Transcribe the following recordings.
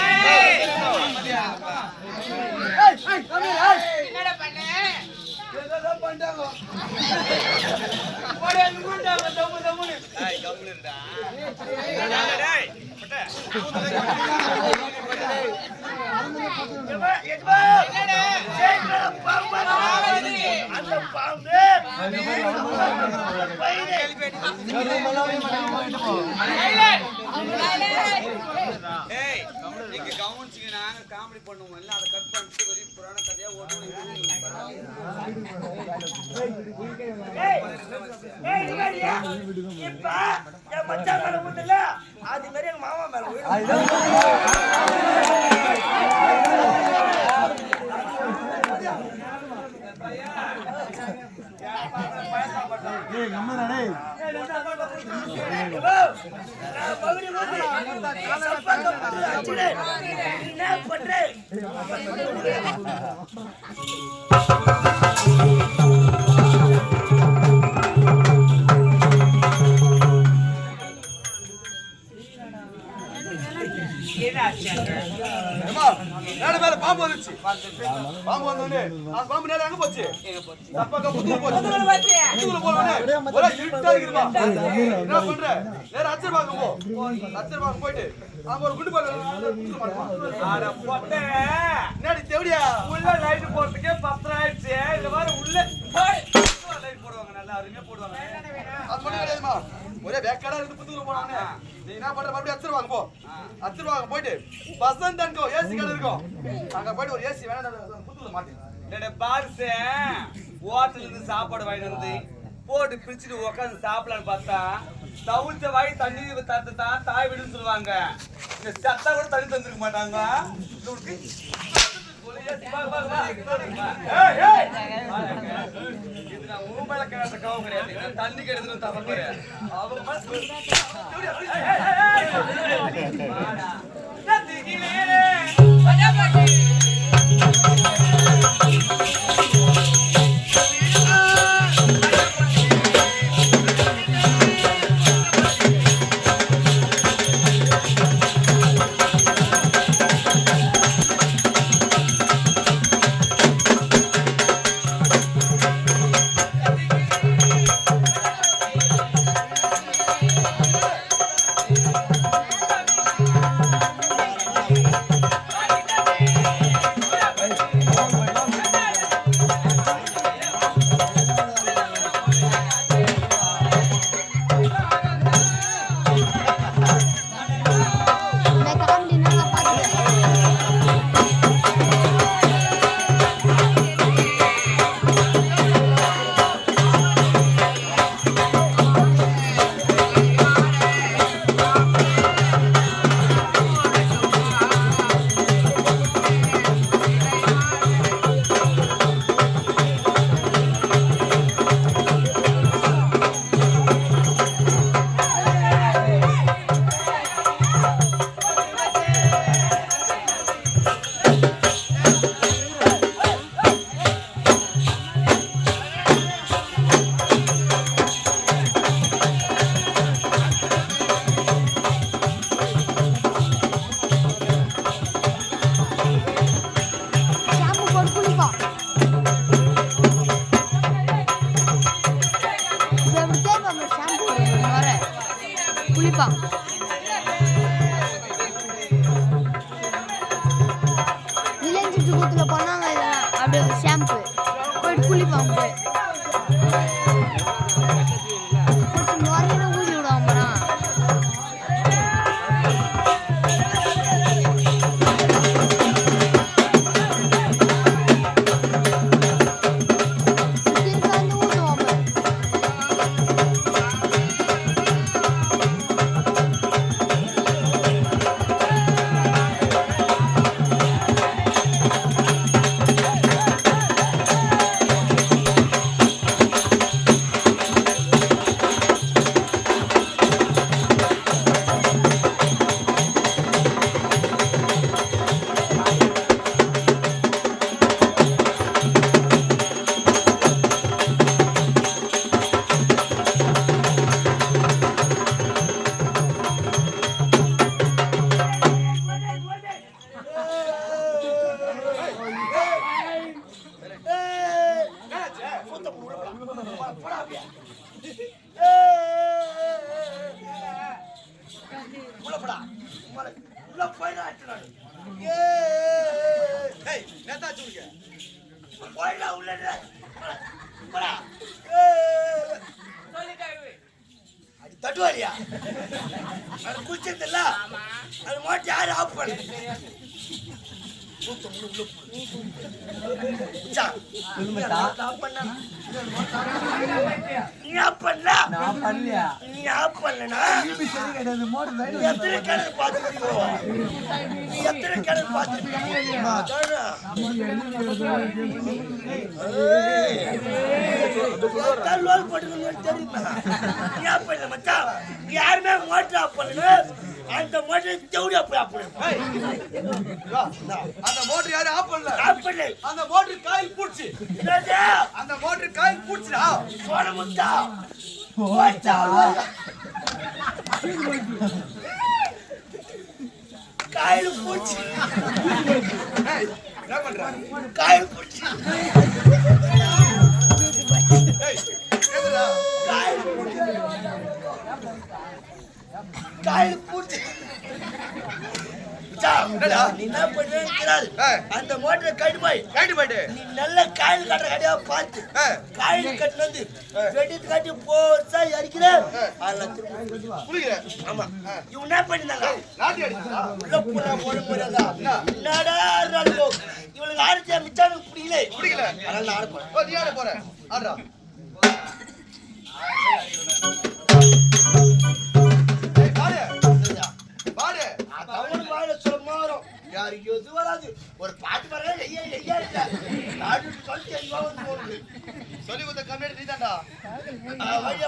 Hey! Hey! Hey! Hey! என்னடா பண்ண போடா நின்னுட்டாங்க தம்மு தம்முன்னு நீங்க கவனிச்சீங்க நாங்க காமெடி பண்ணுவோம். இல்ல அதை கட் பண்ணிட்டு வெறி புராண கதையா இப்ப என் மச்சான் மேல விட்டுல அது மாதிரி எங்க மாமா மேல விழும். இப்போ, நான் என்ன பண்ற? மேல மேல பாம்பு வந்துச்சு பாம்பு வந்தோடனே அந்த பாம்பு நேரம் எங்க போச்சு? தப்பாக்கா புத்தூர் போச்சு. புத்தூர் போனோடனே ஒரே இருட்டா இருக்குதுப்பா என்ன பண்ற? நேரம் அச்சர் பாக்க போ. அச்சர் பாக்க போயிட்டு அங்க ஒரு குண்டு மாட்டுமா? அட பொட்டே என்னடி தேவடியா? உள்ள லைட் போறதுக்கே பத்தரை ஆயிடுச்சு. இந்த மாதிரி உள்ள லைட் போடுவாங்க நல்லா அருமையா போடுவாங்க. அது மட்டும் கிடையாதுமா? ஒரே வேக்காடா இருந்து புத்தூர் போனாங்க நீ என்ன பண்ற? மறுபடியும் அச்சிருவாங்க போ. அச்சிருவாங்க போயிட்டு. வசந்த் அங்கோ ஏசி கடை இருக்கும் அங்க போயிட்டு ஒரு ஏசி வேணா புத்தூர்ல மாட்டேன் பாருசே பாரிசு ஹோட்டல்ல இருந்து சாப்பாடு வாங்கிட்டு வந்து போட்டு பிரிச்சுட்டு உட்காந்து சாப்பிடலான்னு பார்த்தா தவிர்த்த வாய் தண்ணி தத்து தான் தாய் வீடுன்னு சொல்லுவாங்க. இந்த சத்தா கூட தண்ணி தந்துருக்க மாட்டாங்க. இவருக்கு கிடையாது. தண்ணி அவங்க தட்டுவாரியா அது குளிச்சதில்ல அது மாட்டி யாரு ஆஃப் பண்ணு தெரியுமா? நீ மச்சான். யாருமே மோட்டர் பண்ணு அந்த மோட்டர் வா, இந்தா. அந்த மோட்டர் யாரும் ஆஃப் பண்ணல. ஆஃப் பண்ணு அந்த மோட்டர் காயில் பூச்சி? அந்த மோட்டர் காயில் பூச்சிடா. சோழ முத்தா போச்சா? காயில் பூச்சி. என்ன பண்ற? காயில் பூச்சி. நீ என்ன பண்ணுறாரு ஏய். அந்த மோட்டரை கட்டு போய் கைட்டு போயிட்டு. நீ நல்ல காயில் கட்டுற கடையா பார்த்து ஏய் காயில் கட்டினது வெடித்து காட்டி போச்சா இறக்கிற அதில் திரும்ப ஆமா. இவன் என்ன பண்ணிருந்தாங்க? உள்ள போனா போட முடியாதா என்னடா இருந்தாலும் போ. இவளுக்கு ஆரம்பிச்சா மிச்சானுக்கு பிடிக்கல. பிடிக்கல. அதனால நான் ஆட போறேன். ஓ நீ ஆட போற. ஆடுறா.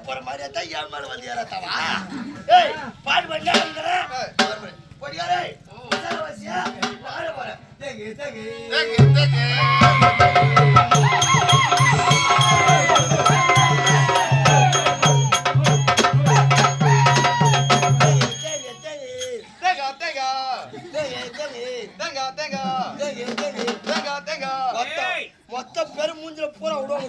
போற மாதிரியா தான் என் மேல வந்து ஏறாத்தவா ஏய் பாட்டு பண்ணா பொடியாரே வசியா போறேன் தேங்கு தேங்கு தேங்கு தேங்கு மொத்த மூஞ்சில பூரா விடுவாங்க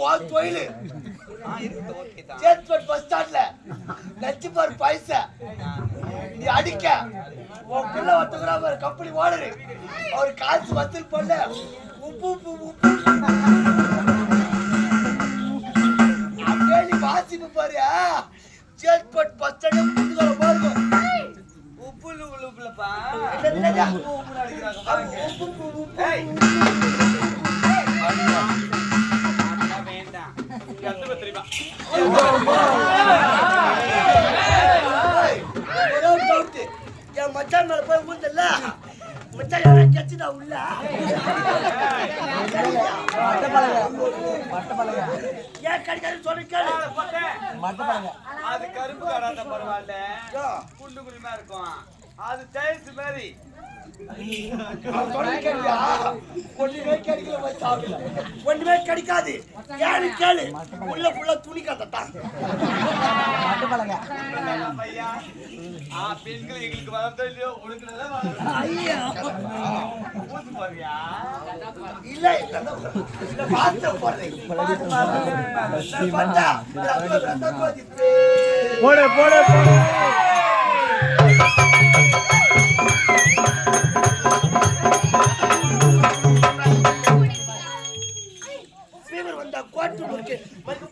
வா தொழில். சேத்பட் பஸ் ஸ்டாண்ட்ல. நச்சுப்பார் பைசா நீ அடிக்க. உன் பிள்ளை ஒத்துக்கிறா பாரு கம்பெனி ஓனரு. அவர் காசு வசூல் பண்ண. உப்பு உப்பு உப்பு. அப்படியே நீ வாசிப்பு பாரு சேத்பட் பஸ் ஸ்டாண்ட் புதுகோல பாருங்க உப்புல என்னது? உப்பு. உப்பு உப்பு என் மச்சான் மேல போய் ஊந்தல்ல மச்சான் யாரா கட்சிடா உள்ள ஏன் கிடைக்காது சொல்லி கேளு அது கருப்பு காடாத பரவாயில்ல குண்டு குடிமா இருக்கும் அது டைல்ஸ் மாதிரி ஒண்ணுமே கிடைக்காது. ஏன்னு கேளு. உள்ள ஃபுல்லா துணி ஆ பெண்கள் எங்களுக்கு வளர்த்தோ இல்லையோ? உனக்கு இல்ல இல்ல. பார்த்து போறேன் பார்த்தா போடு போடு போடு. கோட்டு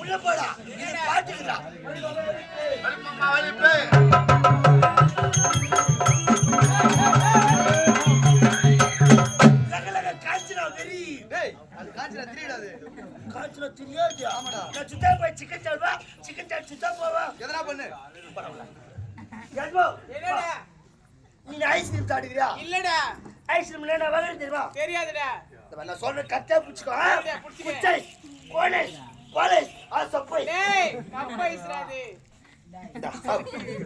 உள்ள போடா பாத்துக்கிறா வலிப்பு. லக லக காய்ச்சலா தெரியாது ஆமாடா. நான் சுத்தா போய் சிக்கன் சாப்பிடுவா சிக்கன் சாப்பிட்டு சுத்தா போவா எதனா பண்ணு. என்னடா நீ ஐஸ்கிரீம் சாப்பிடுறியா இல்லடா ஐஸ்கிரீம் நான் வாங்குறது தெரியுமா தெரியாதுடா நான் சொல்ற கரெக்டா புடிச்சுக்கோ. புடிச்சை, கோலை, கோலை, ஆ, சப்பை. டேய் கப்பா இஸ்ராது.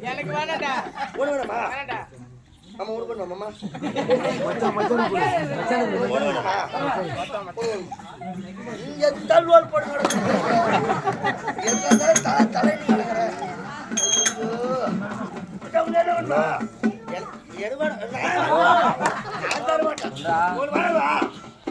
எனக்கு வேணாம்டா ஒண்ணு வேணுமா? ஒண்ணு? ஒண்ணு தலை, கிடக்குற. என்ன? நான் தர மாட்டேன். வேணுமா?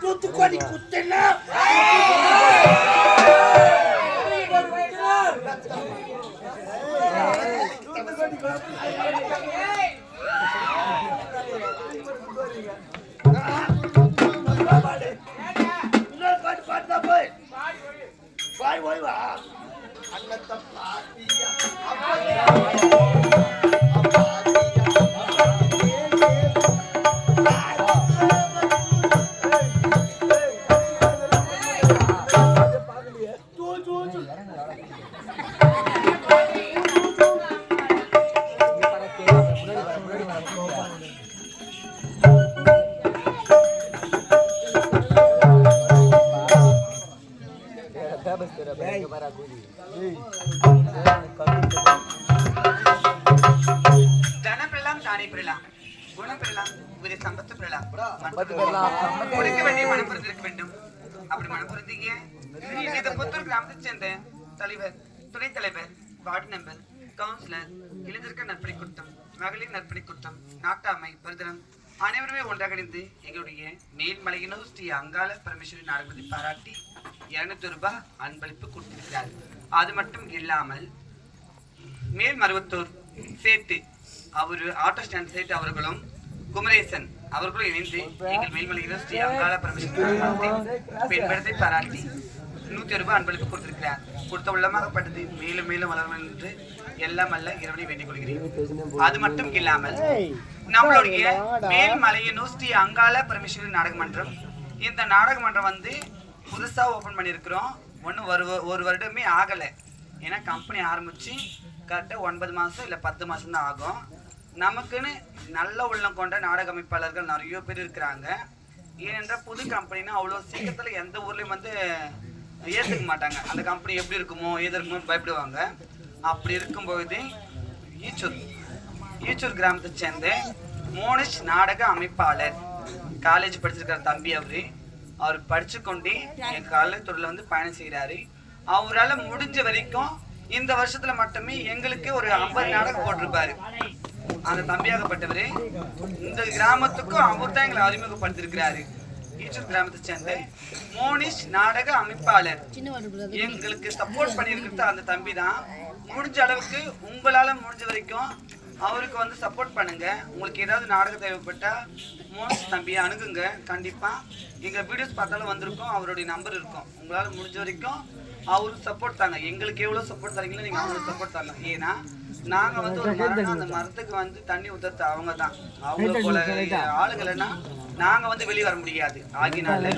தூத்துக்குடி குத்தல போய் பாய் ஓய்வா அண்ணத்தை பாத்தியா கொடுக்க வேண்டிய மனப்புறத்து இருக்க வேண்டும். அப்படி இந்த புத்தூர் கிராமத்தை சேர்ந்த தலைவர் துணைத் தலைவர் வார்டு மெம்பர் கவுன்சிலர் இளைஞர்கள் நற்பணி கூட்டம் மகளிர் நற்பணி கூட்டம் நாட்டாமை அனைவருமே ஒன்றாக இணைந்து எங்களுடைய மேல்மலையினூர் ஸ்ரீ அங்காள பரமேஸ்வரி நாடகத்தை பாராட்டி இருநூத்தி ரூபாய் அன்பளிப்பு கொடுத்திருக்கிறார். அது மட்டும் இல்லாமல் மேல் மருவத்தூர் சேட்டு அவர் ஆட்டோ ஸ்டாண்ட் சேட்டு அவர்களும் குமரேசன் அவர்களும் இணைந்து எங்கள் மேல்மலையில் ஸ்ரீ அங்காள பரமேஸ்வரன் பெண்படத்தை பாராட்டி நூத்தி ரூபாய் அன்பளிப்பு கொடுத்திருக்கிறார். கொடுத்த உள்ளமாகப்பட்டது மேலும் மேலும் வளரும் என்று எல்லாம் அல்ல இறைவனை வேண்டிக் கொள்கிறேன். அது மட்டும் இல்லாமல் நம்மளுடைய மேல்மலையனூர் ஸ்ரீ அங்காள பரமேஸ்வரி நாடக மன்றம். இந்த நாடக மன்றம் வந்து புதுசா ஓபன் பண்ணியிருக்கிறோம். ஒன்றும் ஒரு ஒரு வருடமே ஆகலை. ஏன்னா கம்பெனி ஆரம்பிச்சு கரெக்டாக ஒன்பது மாதம் இல்லை பத்து மாதம் தான் ஆகும். நமக்குன்னு நல்ல உள்ளம் கொண்ட நாடக அமைப்பாளர்கள் நிறைய பேர் இருக்கிறாங்க. ஏனென்றால் புது கம்பெனினா அவ்வளோ சீக்கிரத்தில் எந்த ஊர்லேயும் வந்து ஏற்றுக்க மாட்டாங்க. அந்த கம்பெனி எப்படி இருக்குமோ எது இருக்குமோ பயப்படுவாங்க. அப்படி இருக்கும்பொழுது ஈச்சூர் ஈச்சூர் கிராமத்தை சேர்ந்த மோனிஷ் நாடக அமைப்பாளர் காலேஜ் படிச்சிருக்கிற தம்பி அவரு அவர் படிச்சு கொண்டு என் கலைத்துறையில் வந்து பயணம் செய்கிறாரு அவரால் முடிஞ்ச வரைக்கும் இந்த வருஷத்துல மட்டுமே எங்களுக்கு ஒரு ஐம்பது நாடகம் போட்டிருப்பாரு. அந்த தம்பியாகப்பட்டவர் இந்த கிராமத்துக்கும் அவர் தான் எங்களை அறிமுகப்படுத்திருக்கிறாரு. ஈச்சூர் கிராமத்தை சேர்ந்த மோனிஷ் நாடக அமைப்பாளர். எங்களுக்கு சப்போர்ட் பண்ணியிருக்கிறது அந்த தம்பி தான் முடிஞ்ச அளவுக்கு உங்களால முடிஞ்ச வரைக்கும் அவருக்கு வந்து சப்போர்ட் பண்ணுங்க. உங்களுக்கு ஏதாவது நாடகம் தேவைப்பட்டா மோனிஷ் தம்பியை அணுகுங்க. கண்டிப்பா எங்க வீடியோஸ் பார்த்தாலும் வந்திருக்கும். அவருடைய நம்பர் இருக்கும். உங்களால முடிஞ்ச வரைக்கும் அவருக்கு சப்போர்ட் தாங்க. எங்களுக்கு எவ்வளவு சப்போர்ட் தரீங்களோ நீங்க அவங்களுக்கு சப்போர்ட் தாங்க. ஏன்னா நாங்க வந்து ஒரு மரம்னா அந்த மரத்துக்கு வந்து தண்ணி ஊத்துறது அவங்க தான் அவங்க போல ஆளுங்களைன்னா நாங்க வந்து வெளியே வர முடியாது. ஆகினால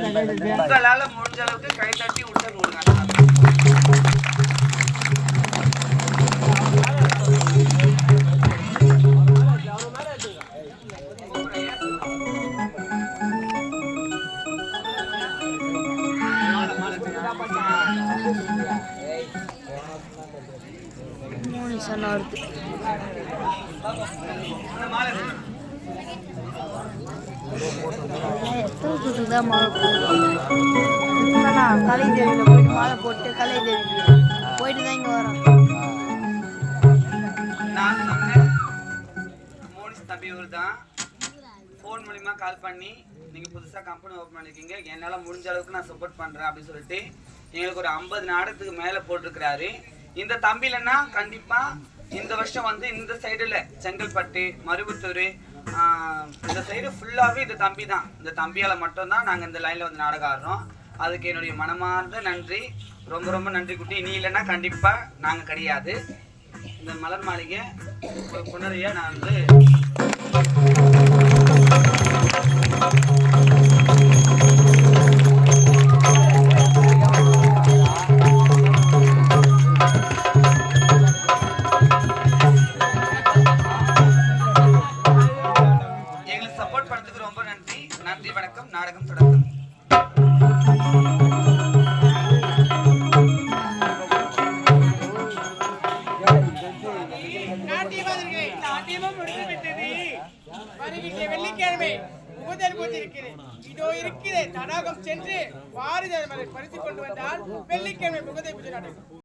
உங்களால முடிஞ்ச அளவுக்கு கை தட்டி விட்டு விடுங்க வருது. எத்தனை சுற்று தான் மாலை போடுவோம் கலை தேவியில் போயிட்டு மாலை போட்டு கலை தேவிக்கு போயிட்டு தான் இங்கே வரோம். நான் சொன்னேன் மோனிஸ் தம்பி இவர் தான். ஃபோன் மூலிமா கால் பண்ணி நீங்கள் புதுசாக கம்பெனி ஓப்பன் பண்ணிருக்கீங்க. என்னால் முடிஞ்ச அளவுக்கு நான் சப்போர்ட் பண்ணுறேன் அப்படின்னு சொல்லிட்டு எங்களுக்கு ஒரு ஐம்பது நாடகத்துக்கு மேலே போட்டிருக்கிறாரு. இந்த தம்பிலன்னா கண்டிப்பாக இந்த வருஷம் வந்து இந்த சைடில் செங்கல்பட்டு மருவத்தூர் இந்த சைடு ஃபுல்லாகவே இந்த தம்பி தான். இந்த தம்பியால் மட்டும்தான் நாங்கள் இந்த லைனில் வந்து நாடகம் ஆடுறோம். அதுக்கு என்னுடைய மனமார்ந்த நன்றி. ரொம்ப ரொம்ப நன்றி குட்டி. நீ இல்லைன்னா கண்டிப்பாக நாங்கள் கிடையாது. இந்த மலர் மாளிகை ஒரு நான் வந்து